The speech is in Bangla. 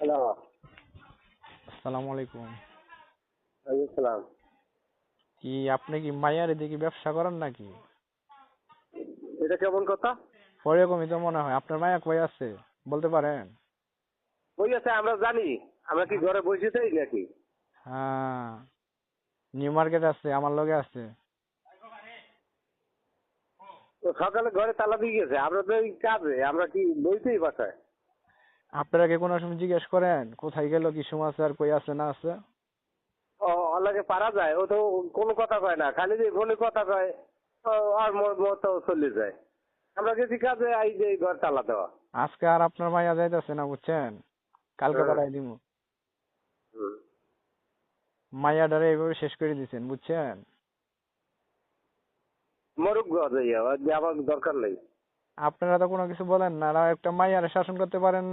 হ্যালো আসসালামু আলাইকুম সালাম কি আপনি কি মায়ার এদিকে ব্যবসা করেন নাকি? এটা কেমন কথা? ওরকমই তো মনে হয়। আপনার মায়া কই আছে? বলতে পারেন? ওই আছে আমরা জানি। আমরা কি ঘরে বসে থাকি নাকি? হ্যাঁ। নিউ মার্কেট আছে আমার লগে আছে। সকালে ঘরে তালা দিয়ে গেছে। আমরা তো এই কাজে আমরা কি বইতেই বাসায়? আপনারা কি কোনো সময় জিজ্ঞেস করেন কোথায় গেল কি সময় আছে আর কই আছে না আছে? ও ওর পারা যায় ও তো কোনো কথা কয় না খালি যে কথা কয় আর মতো চলে যায়। আমরা গেছি কাজে আই যে ঘর তালা দেওয়া। আজকে আর আপনার মায়া যাইতেছে না বুঝছেন? কালকে। পাঠাই দিব হুম। মায়াডারে এইভাবে শেষ করে দিছেন বুঝছেন? মরুক যাইয়া আমার দরকার নেই। আপনারা তো কোনো কিছু বলেন না আর একটা মাইয়ারে শাসন করতে পারেন না।